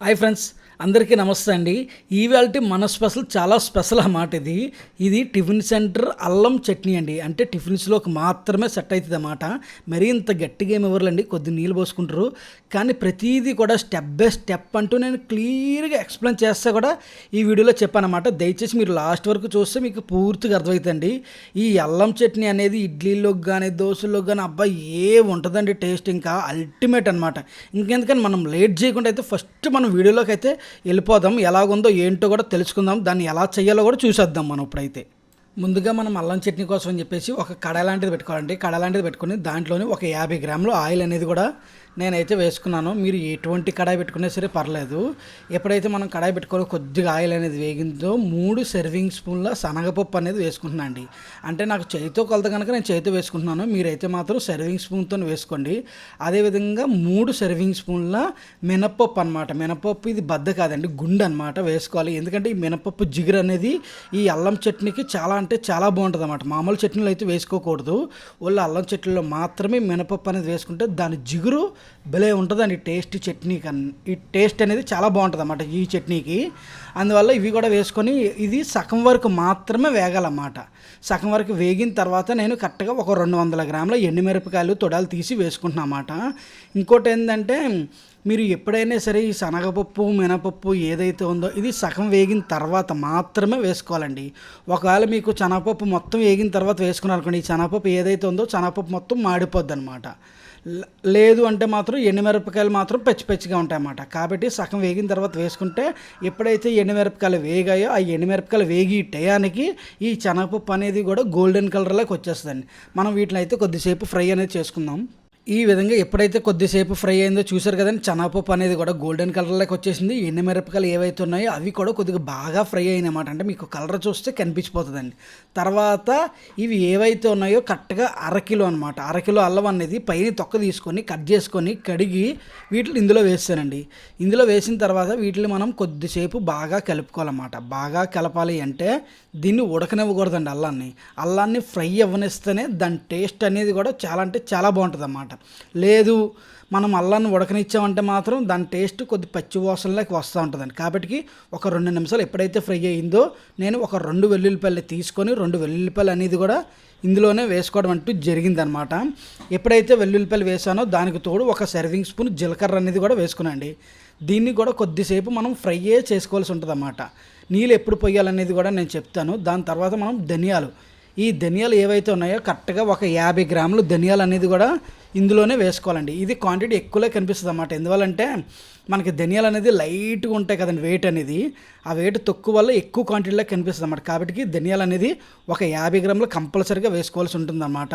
Hi friends అందరికీ నమస్తే అండి. ఈవేళ మన స్పెషల్ చాలా స్పెషల్ అన్నమాట ఇది. ఇది టిఫిన్ సెంటర్ అల్లం చట్నీ అండి. అంటే టిఫిన్స్లోకి మాత్రమే సెట్ అవుతుంది అన్నమాట. మరీ ఇంత గట్టిగా ఏమి ఇవ్వరులండి. కొద్ది నీళ్ళు పోసుకుంటారు. కానీ ప్రతిదీ కూడా స్టెప్ బై స్టెప్ అంటూ నేను క్లియర్గా ఎక్స్ప్లెయిన్ చేస్తే కూడా ఈ వీడియోలో చెప్పానమాట దయచేసి మీరు లాస్ట్ వరకు చూస్తే మీకు పూర్తిగా అర్థమవుతుందండి. ఈ అల్లం చట్నీ అనేది ఇడ్లీలోకి కానీ దోశలోకి కానీ అబ్బాయి ఏ ఉంటుందండి టేస్ట్ ఇంకా అల్టిమేట్ అనమాట ఇంకెందుకని మనం లేట్ చేయకుండా అయితే ఫస్ట్ మనం వీడియోలోకి అయితే వెళ్ళిపోదాం ఎలాగుందో ఏంటో కూడా తెలుసుకుందాం దాన్ని ఎలా చేయాలో కూడా చూసేద్దాం మనం ఇప్పుడైతే. ముందుగా మనం అల్లం చట్నీ కోసం అని చెప్పేసి ఒక కడ లాంటిది పెట్టుకోవాలండి. కడ లాంటిది పెట్టుకుని దాంట్లోనే ఒక యాభై గ్రాములు ఆయిల్ అనేది కూడా నేనైతే వేసుకున్నాను. మీరు ఎటువంటి కడాయి పెట్టుకున్నా సరే పర్లేదు. ఎప్పుడైతే మనం కడాయి పెట్టుకోవాలో కొద్దిగా ఆయిల్ అనేది వేగిందో మూడు సర్వింగ్ స్పూన్ల శనగపప్పు అనేది వేసుకుంటున్నాను అండి. అంటే నాకు చేతితో కొలత కనుక నేను చేతితో వేసుకుంటున్నాను. మీరైతే మాత్రం సర్వింగ్ స్పూన్తో వేసుకోండి. అదేవిధంగా మూడు సర్వింగ్ స్పూన్ల మినపప్పు అనమాట మినపప్పు ఇది బద్ద కాదండి గుండె అనమాట వేసుకోవాలి. ఎందుకంటే ఈ మినపప్పు జిగురు అనేది ఈ అల్లం చట్నీకి చాలా అంటే చాలా బాగుంటుంది అనమాట మామూలు చట్నీలు అయితే వేసుకోకూడదు. వాళ్ళు అల్లం చట్నీలో మాత్రమే మినపప్పు అనేది వేసుకుంటే దాని జిగురు భలే ఉంటుందండి టేస్ట్ చట్నీ కన్ ఈ టేస్ట్ అనేది చాలా బాగుంటుంది అన్నమాట ఈ చట్నీకి. అందువల్ల ఇవి కూడా వేసుకొని ఇది సగం వరకు మాత్రమే వేగాలన్నమాట. సగం వరకు వేగిన తర్వాత నేను కరెక్ట్గా ఒక రెండు వందల గ్రాముల ఎండుమిరపకాయలు తొడాలు తీసి వేసుకుంటున్నా అన్నమాట. ఇంకోటి ఏంటంటే మీరు ఎప్పుడైనా సరే ఈ శనగపప్పు మినపప్పు ఏదైతే ఉందో ఇది సగం వేగిన తర్వాత మాత్రమే వేసుకోవాలండి. ఒకవేళ మీకు శనగపప్పు మొత్తం వేగిన తర్వాత వేసుకున్నారనుకోండి ఈ శనగపప్పు ఏదైతే ఉందో శనగపప్పు మొత్తం మాడిపోద్ది అనమాట లేదు అంటే మాత్రం ఎండుమిరపకాయలు మాత్రం పచ్చి పచ్చిగా ఉంటాయన్నమాట. కాబట్టి సగం వేగిన తర్వాత వేసుకుంటే ఎప్పుడైతే ఎండుమిరపకాయలు వేగాయో ఆ ఎండుమిరపకాయలు వేగి టయానికి ఈ శనగపప్పు అనేది కూడా గోల్డెన్ కలర్లోకి వచ్చేస్తుందండి. మనం వీటిని అయితే కొద్దిసేపు ఫ్రై అనేది చేసుకుందాం. ఈ విధంగా ఎప్పుడైతే కొద్దిసేపు ఫ్రై అయిందో చూసారు కదండి చనాపప్పు అనేది కూడా గోల్డెన్ కలర్లోకి వచ్చేసింది. ఎండు మిరపకాయలు ఏవైతే ఉన్నాయో అవి కూడా కొద్దిగా బాగా ఫ్రై అయినమాట అంటే మీకు కలర్ చూస్తే కనిపించిపోతుందండి. తర్వాత ఇవి ఏవైతే ఉన్నాయో కరెక్ట్గా అరకిలో అనమాట అరకిలో అల్లం అనేది పైన తొక్క తీసుకొని కట్ చేసుకొని కడిగి వీటిని ఇందులో వేస్తానండి. ఇందులో వేసిన తర్వాత వీటిని మనం కొద్దిసేపు బాగా కలుపుకోవాలన్నమాట. బాగా కలపాలి అంటే దీన్ని ఉడకనివ్వకూడదండి అల్లాన్ని. అల్లాన్ని ఫ్రై అవ్వనిస్తేనే దాని టేస్ట్ అనేది కూడా చాలా అంటే చాలా బాగుంటుంది అన్నమాట లేదు మనం అల్లాన్ని ఉడకనిచ్చామంటే మాత్రం దాని టేస్ట్ కొద్ది పచ్చి వాసనలోకి వస్తూ ఉంటుందండి. కాబట్టి ఒక రెండు నిమిషాలు ఎప్పుడైతే ఫ్రై అయిందో నేను ఒక రెండు వెల్లుల్లిపల్లి తీసుకొని రెండు వెల్లుల్లిపల్లి అనేది కూడా ఇందులోనే వేసుకోవడం అంటూ జరిగిందనమాట ఎప్పుడైతే వెల్లుల్లిపల్లి వేసానో దానికి తోడు ఒక సర్వింగ్ స్పూన్ జీలకర్ర అనేది కూడా వేసుకునండి దీన్ని కూడా కొద్దిసేపు మనం ఫ్రైయే చేసుకోవాల్సి ఉంటుంది అన్నమాట నీళ్ళు ఎప్పుడు పొయ్యాలనేది కూడా నేను చెప్తాను. దాని తర్వాత మనం ధనియాలు ఈ ధనియాలు ఏవైతే ఉన్నాయో కరెక్ట్గా ఒక యాభై గ్రాములు ధనియాలు అనేది కూడా ఇందులోనే వేసుకోవాలండి. ఇది క్వాంటిటీ ఎక్కువలే కనిపిస్తుంది అన్నమాట. ఎందువల్లంటే మనకి ధనియాలు అనేది లైట్గా ఉంటాయి కదండి వెయిట్ అనేది. ఆ వెయిట్ తక్కువ వల్ల ఎక్కువ క్వాంటిటీలో కనిపిస్తుంది అన్నమాట. కాబట్టి ధనియాలు అనేది ఒక యాభై గ్రాములు కంపల్సరీగా వేసుకోవాల్సి ఉంటుందన్నమాట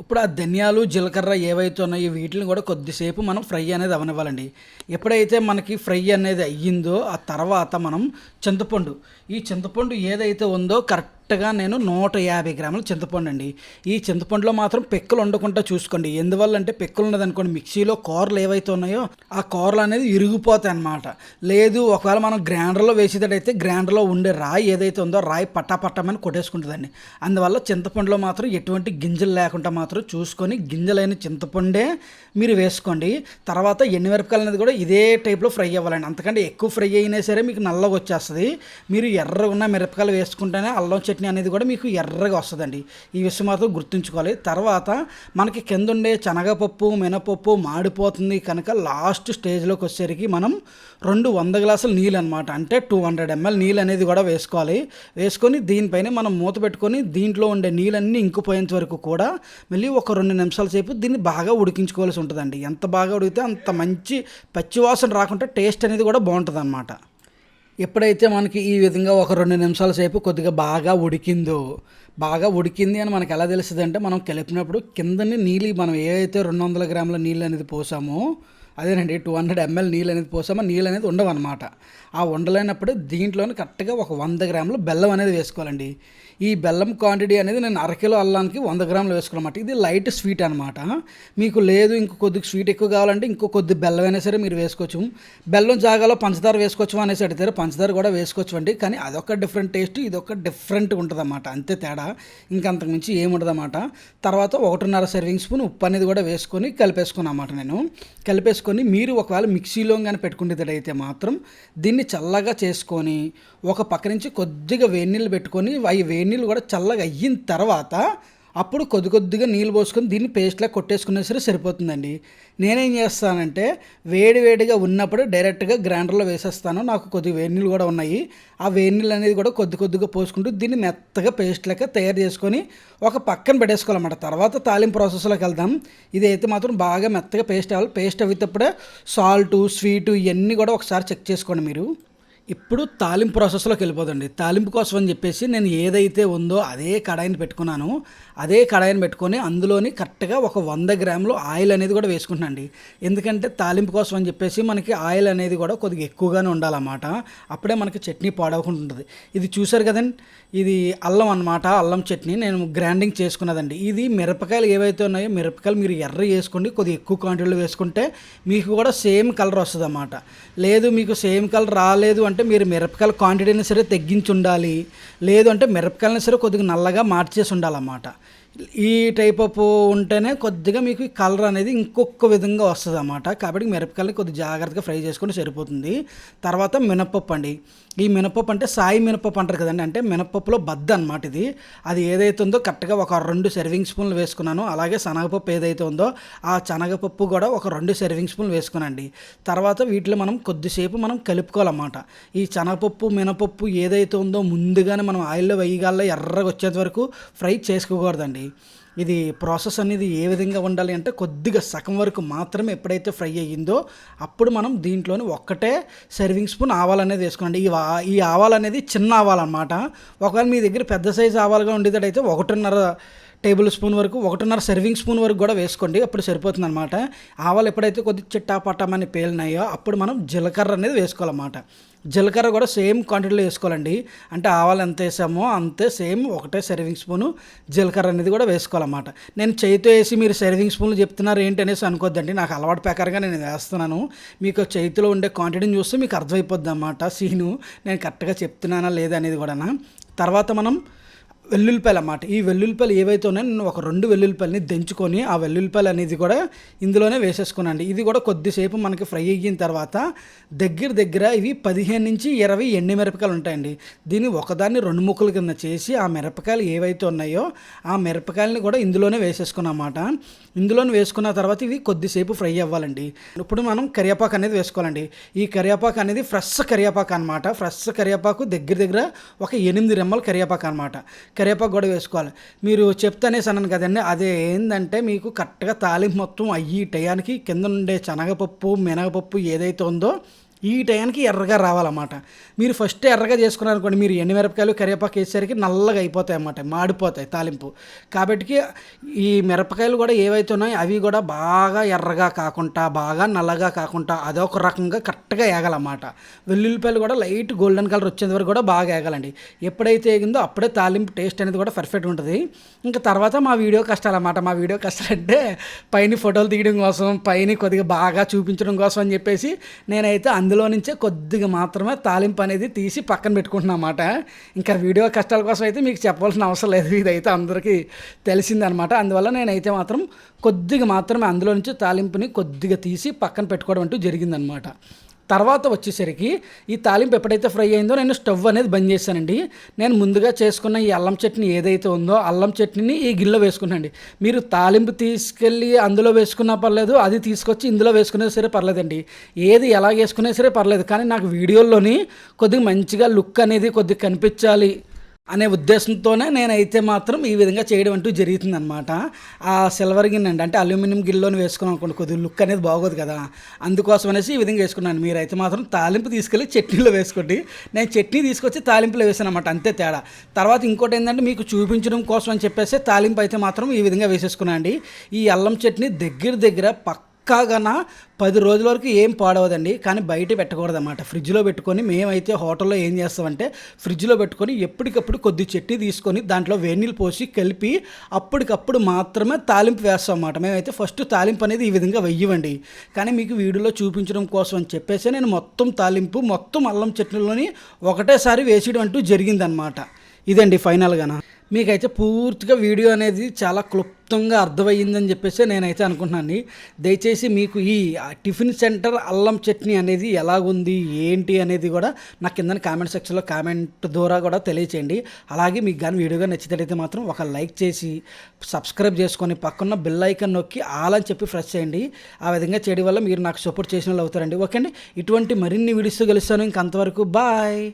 ఇప్పుడు ఆ ధనియాలు జీలకర్ర ఏవైతే ఉన్నాయో వీటిని కూడా కొద్దిసేపు మనం ఫ్రై అనేది అవనివ్వాలండి. ఎప్పుడైతే మనకి ఫ్రై అనేది అయ్యిందో ఆ తర్వాత మనం చింతపండు. ఈ చింతపండు ఏదైతే ఉందో కరెక్ట్ కరెక్ట్గా నేను నూట యాభై గ్రాముల చింతపండు అండి ఈ చింతపండులో మాత్రం పిక్కలు ఉండకుండా చూసుకోండి. ఎందువల్ల అంటే పిక్కలు ఉన్నదనుకోండి మిక్సీలో కూరలు ఏవైతే ఉన్నాయో ఆ కూరలు అనేది ఇరిగిపోతాయి అన్నమాట లేదు ఒకవేళ మనం గ్రైండర్లో వేసేటట్టయితే గ్రైండర్లో ఉండే రాయి ఏదైతే ఉందో రాయి పట్టా పట్టమని కొట్టేసుకుంటుందండి. అందువల్ల చింతపండులో మాత్రం ఎటువంటి గింజలు లేకుండా మాత్రం చూసుకొని గింజలైన చింతపండే మీరు వేసుకోండి. తర్వాత ఎండుమిరపకాయలు అనేది కూడా ఇదే టైప్లో ఫ్రై అవ్వాలండి. అంతకంటే ఎక్కువ ఫ్రై అయినా సరే మీకు నల్లగా వచ్చేస్తుంది. మీరు ఎర్రగా ఉన్న మిరపకాయలు వేసుకుంటేనే అల్లం చట్నీ అనేది కూడా మీకు ఎర్రగా వస్తుందండి. ఈ విషయం మాత్రం గుర్తుంచుకోవాలి. తర్వాత మనకి కింద ఉండే శనగపప్పు మినపప్పు మాడిపోతుంది కనుక లాస్ట్ స్టేజ్లోకి వచ్చేసరికి మనం రెండు వంద గ్లాసుల నీళ్ళు అనమాట అంటే టూ హండ్రెడ్ ఎంఎల్ నీళ్ళు అనేది కూడా వేసుకోవాలి. వేసుకొని దీనిపైన మనం మూత పెట్టుకొని దీంట్లో ఉండే నీళ్ళన్నీ ఇంకిపోయేంత వరకు కూడా మళ్ళీ ఒక రెండు నిమిషాల సేపు దీన్ని బాగా ఉడికించుకోవాల్సి ఉంటుందండి. ఎంత బాగా ఉడికితే అంత మంచి పచ్చివాసన రాకుండా టేస్ట్ అనేది కూడా బాగుంటుంది అనమాట ఎప్పుడైతే మనకి ఈ విధంగా ఒక రెండు నిమిషాల సేపు కొద్దిగా బాగా ఉడికిందో బాగా ఉడికింది అని మనకు ఎలా తెలుస్తుంది అంటే మనం కలిపినప్పుడు కిందని నీళ్ళు మనం ఏదైతే రెండు వందల గ్రాముల నీళ్ళు అనేది పోసామో అదేనండి టూ హండ్రెడ్ ఎంఎల్ నీళ్ళు అనేది పోసామో నీళ్ళు అనేది ఉండవన్నమాట. ఆ ఉండలేనప్పుడు దీంట్లోనే కరెక్ట్గా ఒక వంద గ్రాములు బెల్లం అనేది వేసుకోవాలండి. ఈ బెల్లం క్వాంటిటీ అనేది నేను అరకిలో అల్లానికి వంద గ్రాములు వేసుకున్నమాట. ఇది లైట్ స్వీట్ అనమాట మీకు లేదు ఇంకో కొద్ది స్వీట్ ఎక్కువ కావాలంటే ఇంకో కొద్ది బెల్లం అయినా సరే మీరు వేసుకోవచ్చు. బెల్లం జాగాలో పంచదార వేసుకోవచ్చు అనేసి అడిగితే పంచదార కూడా వేసుకోవచ్చు అండి కానీ అదొక డిఫరెంట్ టేస్ట్ ఇదొక డిఫరెంట్ ఉంటుంది అన్నమాట అంతే తేడా. ఇంకా అంతకుమించి తర్వాత ఒకటిన్నర సర్వింగ్ స్పూన్ ఉప్పు అనేది కూడా వేసుకొని కలిపేసుకున్నాను అన్నమాట నేను. కలిపేసుకొని మీరు ఒకవేళ మిక్సీలో కానీ పెట్టుకునేటైతే మాత్రం దీన్ని చల్లగా చేసుకొని ఒక పక్క నుంచి కొద్దిగా వేడి నీళ్ళు పెట్టుకొని అవి వేడి నీళ్ళు కూడా చల్లగా అయిన తర్వాత అప్పుడు కొద్ది కొద్దిగా నీళ్ళు పోసుకొని దీన్ని పేస్ట్లా కొట్టేసుకునే సరే సరిపోతుందండి. నేనేం చేస్తానంటే వేడి వేడిగా ఉన్నప్పుడు డైరెక్ట్గా గ్రైండర్లో వేసేస్తాను. నాకు కొద్దిగా వేడి నీళ్ళు కూడా ఉన్నాయి. ఆ వేడి నీళ్ళు అనేది కూడా కొద్ది కొద్దిగా పోసుకుంటూ దీన్ని మెత్తగా పేస్ట్ లెక్క తయారు చేసుకొని ఒక పక్కన పెట్టేసుకోవాలన్నమాట. తర్వాత తాలింపు ప్రాసెస్లోకి వెళ్దాం. ఇది అయితే మాత్రం బాగా మెత్తగా పేస్ట్ అవ్వాలి. పేస్ట్ అవ్వేటప్పుడే సాల్టు స్వీటు ఇవన్నీ కూడా ఒకసారి చెక్ చేసుకోండి మీరు. ఇప్పుడు తాలింపు ప్రాసెస్లోకి వెళ్ళిపోదండి. తాలింపు కోసం అని చెప్పేసి నేను ఏదైతే ఉందో అదే కడాయిని పెట్టుకున్నాను. అదే కడాయిని పెట్టుకొని అందులోని కరెక్ట్గా ఒక వంద గ్రాములు ఆయిల్ అనేది కూడా వేసుకుంటున్నాండి ఎందుకంటే తాలింపు కోసం అని చెప్పేసి మనకి ఆయిల్ అనేది కూడా కొద్దిగా ఎక్కువగానే ఉండాలన్నమాట. అప్పుడే మనకి చట్నీ పాడవకుండా ఉంటుంది. ఇది చూసారు కదండి? ఇది అల్లం అన్నమాట. అల్లం చట్నీ నేను గ్రైండింగ్ చేసుకున్నదండి. ఇది మిరపకాయలు ఏవైతే ఉన్నాయో మిరపకాయలు మీరు ఎర్ర వేసుకోండి. కొద్దిగా ఎక్కువ క్వాంటిటీలో వేసుకుంటే మీకు కూడా సేమ్ కలర్ వస్తుంది అన్నమాట లేదు మీకు సేమ్ కలర్ రాలేదు అంటే మీరు మిరపకాయల క్వాంటిటీని సరే తగ్గించి ఉండాలి లేదు అంటే మిరపకాయలని సరే కొద్దిగా నల్లగా మార్చేసి ఉండాలన్నమాట ఈ టైప్ ఆఫ్ ఉంటేనే కొద్దిగా మీకు కలర్ అనేది ఇంకొక విధంగా వస్తుంది అన్నమాట. కాబట్టి మిరపకాయలని కొద్దిగా జాగ్రత్తగా ఫ్రై చేసుకుంటే సరిపోతుంది. తర్వాత మినప్పప్పు అండి. ఈ మినపప్పు అంటే సాయి మినపప్పు అంటారు కదండి. అంటే మినపప్పులో బద్ద అనమాట ఇది. అది ఏదైతే ఉందో కరెక్ట్గా ఒక రెండు సర్వింగ్ స్పూన్లు వేసుకున్నాను. అలాగే శనగపప్పు ఏదైతే ఉందో ఆ శనగపప్పు కూడా ఒక రెండు సర్వింగ్ స్పూన్లు వేసుకునండి తర్వాత వీటిలో మనం కొద్దిసేపు మనం కలుపుకోవాలన్నమాట. ఈ శనగపప్పు మినపప్పు ఏదైతే ఉందో ముందుగానే మనం ఆయిల్లో వేయగాల్లో ఎర్రగా వచ్చేంత వరకు ఫ్రై చేసుకోకూడదండి. ఇది ప్రాసెస్ అనేది ఏ విధంగా ఉండాలి అంటే కొద్దిగా సగం వరకు మాత్రమే ఎప్పుడైతే ఫ్రై అయ్యిందో అప్పుడు మనం దీంట్లోని ఒక్కటే సర్వింగ్ స్పూన్ ఆవాలు అనేది వేసుకోండి ఈ ఈ ఆవాలు అనేది చిన్న ఆవాలన్నమాట ఒకవేళ మీ దగ్గర పెద్ద సైజు ఆవాలుగా ఉండేదైతే ఒకటిన్నర టేబుల్ స్పూన్ వరకు ఒకటిన్నర సర్వింగ్ స్పూన్ వరకు కూడా వేసుకోండి. అప్పుడు సరిపోతుంది అనమాట ఆవాలు ఎప్పుడైతే కొద్ది చిట్టా పట్టమని పేలినాయో అప్పుడు మనం జీలకర్ర అనేది వేసుకోవాలన్నమాట. జీలకర్ర కూడా సేమ్ క్వాంటిటీలో వేసుకోవాలండి. అంటే ఆవాలు ఎంత వేసామో అంతే సేమ్ ఒకటే సర్వింగ్ స్పూను జీలకర్ర అనేది కూడా వేసుకోవాలన్నమాట. నేను చేతితో వేసి మీరు సర్వింగ్ స్పూన్లు చెప్తున్నారు ఏంటి అనేసి అనుకోద్దండి. నాకు అలవాటు ప్రకారంగా నేను వేస్తున్నాను. మీకు చేతిలో ఉండే క్వాంటిటీని చూస్తే మీకు అర్థమైపోద్ది అన్నమాట. సీను నేను కరెక్ట్గా చెప్తున్నానా లేదా అనేది కూడా తర్వాత మనం వెల్లుల్లిపాయలు అన్నమాట. ఈ వెల్లుల్లిపాయలు ఏవైతే ఉన్నాయో నేను ఒక రెండు వెల్లుల్లిపాయలని దంచుకొని ఆ వెల్లుల్లిపాయలు అనేది కూడా ఇందులోనే వేసేసుకున్నాండి ఇది కూడా కొద్దిసేపు మనకి ఫ్రై అయిన తర్వాత దగ్గర దగ్గర ఇవి పదిహేను నుంచి ఇరవై ఎండి మిరపకాయలు ఉంటాయండి. దీన్ని ఒకదాన్ని రెండు ముక్కల కింద చేసి ఆ మిరపకాయలు ఏవైతే ఉన్నాయో ఆ మిరపకాయలని కూడా ఇందులోనే వేసేసుకున్నమాట ఇందులోనే వేసుకున్న తర్వాత ఇవి కొద్దిసేపు ఫ్రై అవ్వాలండి. ఇప్పుడు మనం కరివేపాకు అనేది వేసుకోవాలండి. ఈ కరివేపాకు అనేది ఫ్రెష్ కరివేపాకు అనమాట ఫ్రెష్ కరివేపాకు దగ్గర దగ్గర ఒక ఎనిమిది రెమ్మల కరివేపాకు అనమాట కరివేపాకు కూడా వేసుకోవాలి. మీరు చెప్తానేసి అన్నాను కదండి అదే ఏంటంటే మీకు కరెక్ట్గా తాలింపు మొత్తం అయ్యి టయానికి కింద నుండే శనగపప్పు మినగపప్పు ఏదైతే ఉందో ఈ టైంకి ఎర్రగా రావాలన్నమాట. మీరు ఫస్ట్ ఎర్రగా చేసుకున్నారనుకోండి మీరు ఎండుమిరపకాయలు కరివేపాకు వేసేసరికి నల్లగా అయిపోతాయి అన్నమాట మాడిపోతాయి తాలింపు. కాబట్టి ఈ మిరపకాయలు కూడా ఏవైతే ఉన్నాయో అవి కూడా బాగా ఎర్రగా కాకుండా బాగా నల్లగా కాకుండా అదొక రకంగా కరెక్ట్గా వేగాలన్నమాట వెల్లుల్లిపాయలు కూడా లైట్ గోల్డెన్ కలర్ వచ్చేంత వరకు కూడా బాగా వేగాలండి ఎప్పుడైతే వేగిందో అప్పుడే తాలింపు టేస్ట్ అనేది కూడా పర్ఫెక్ట్ ఉంటుంది. ఇంకా తర్వాత మా వీడియో కష్టాలు అన్నమాట మా వీడియో కష్టాలు అంటే పైన ఫోటోలు తీయడం కోసం పైన కొద్దిగా బాగా చూపించడం కోసం అని చెప్పేసి నేనైతే అందులో నుంచే కొద్దిగా మాత్రమే తాలింపు అనేది తీసి పక్కన పెట్టుకుంటున్నా అన్నమాట. ఇంకా వీడియో కష్టాల కోసం అయితే మీకు చెప్పాల్సిన అవసరం లేదు. ఇదైతే అందరికీ తెలిసిందనమాట అందువల్ల నేనైతే మాత్రం కొద్దిగా మాత్రమే అందులో నుంచి తాలింపుని కొద్దిగా తీసి పక్కన పెట్టుకోవడం అంటూ జరిగిందనమాట తర్వాత వచ్చేసరికి ఈ తాలింపు ఎప్పుడైతే ఫ్రై అయిందో నేను స్టవ్ అనేది బంద్ చేశానండి. నేను ముందుగా చేసుకున్న ఈ అల్లం చట్నీ ఏదైతే ఉందో అల్లం చట్నీని ఈ గిన్నెలో వేసుకున్నాండి మీరు తాలింపు తీసుకెళ్ళి అందులో వేసుకున్నా పర్లేదు అది తీసుకొచ్చి ఇందులో వేసుకునే సరే పర్లేదండి. ఏది ఎలా వేసుకునే సరే పర్లేదు కానీ నాకు వీడియోల్లోని కొద్దిగా మంచిగా లుక్ అనేది కొద్దిగా కనిపించాలి అనే ఉద్దేశంతోనే నేనైతే మాత్రం ఈ విధంగా చేయడం అంటూ జరుగుతుంది అనమాట ఆ సిల్వర్ గిన్నె అండి అంటే అల్యూమినియం గిన్నెలోని వేసుకున్నాం అనుకోండి కొద్దిగా లుక్ అనేది బాగోదు కదా. అందుకోసం అనేసి ఈ విధంగా వేసుకున్నాను. మీరైతే మాత్రం తాలింపు తీసుకెళ్ళి చట్నీలో వేసుకోండి. నేను చట్నీ తీసుకొచ్చి తాలింపులో వేసాను అనమాట అంతే తేడా. తర్వాత ఇంకోటి ఏంటంటే మీకు చూపించడం కోసం అని చెప్పేసి తాలింపు అయితే మాత్రం ఈ విధంగా వేసేసుకున్నాను అండి ఈ అల్లం చట్నీ దగ్గర దగ్గర పక్క పక్కాగాన పది రోజుల వరకు ఏం పాడవదండి. కానీ బయట పెట్టకూడదు అన్నమాట ఫ్రిడ్జ్లో పెట్టుకొని మేమైతే హోటల్లో ఏం చేస్తామంటే ఫ్రిడ్జ్లో పెట్టుకొని ఎప్పటికప్పుడు కొద్ది చెట్టి తీసుకొని దాంట్లో వేడినీళ్ళు పోసి కలిపి అప్పటికప్పుడు మాత్రమే తాలింపు వేస్తాం అన్నమాట మేమైతే ఫస్ట్ తాలింపు అనేది ఈ విధంగా వెయ్యవండి కానీ మీకు వీడియోలో చూపించడం కోసం అని చెప్పేసి నేను మొత్తం తాలింపు మొత్తం అల్లం చట్నీలోని ఒకటేసారి వేసేయడం అంటూ జరిగిందనమాట ఇదండి ఫైనల్గానా. మీకైతే పూర్తిగా వీడియో అనేది చాలా క్లుప్తంగా అర్థమయ్యిందని చెప్పేసి నేనైతే అనుకుంటున్నాను. దయచేసి మీకు ఈ టిఫిన్ సెంటర్ అల్లం చట్నీ అనేది ఎలాగుంది ఏంటి అనేది కూడా నా కింద కామెంట్ సెక్షన్లో కామెంట్ ద్వారా కూడా తెలియచేయండి. అలాగే మీకు కానీ వీడియోగా నచ్చినట్లయితే మాత్రం ఒక లైక్ చేసి సబ్స్క్రైబ్ చేసుకొని పక్కన్న బెల్ ఐకన్ నొక్కి ఆల్ అని చెప్పి ఫ్రెష్ చేయండి. ఆ విధంగా చేయడం వల్ల మీరు నాకు సపోర్ట్ చేసిన వాళ్ళు అవుతారండి. ఓకే అండి. ఇటువంటి మరిన్ని వీడియోస్ కలుస్తాను. ఇంకంతవరకు బాయ్.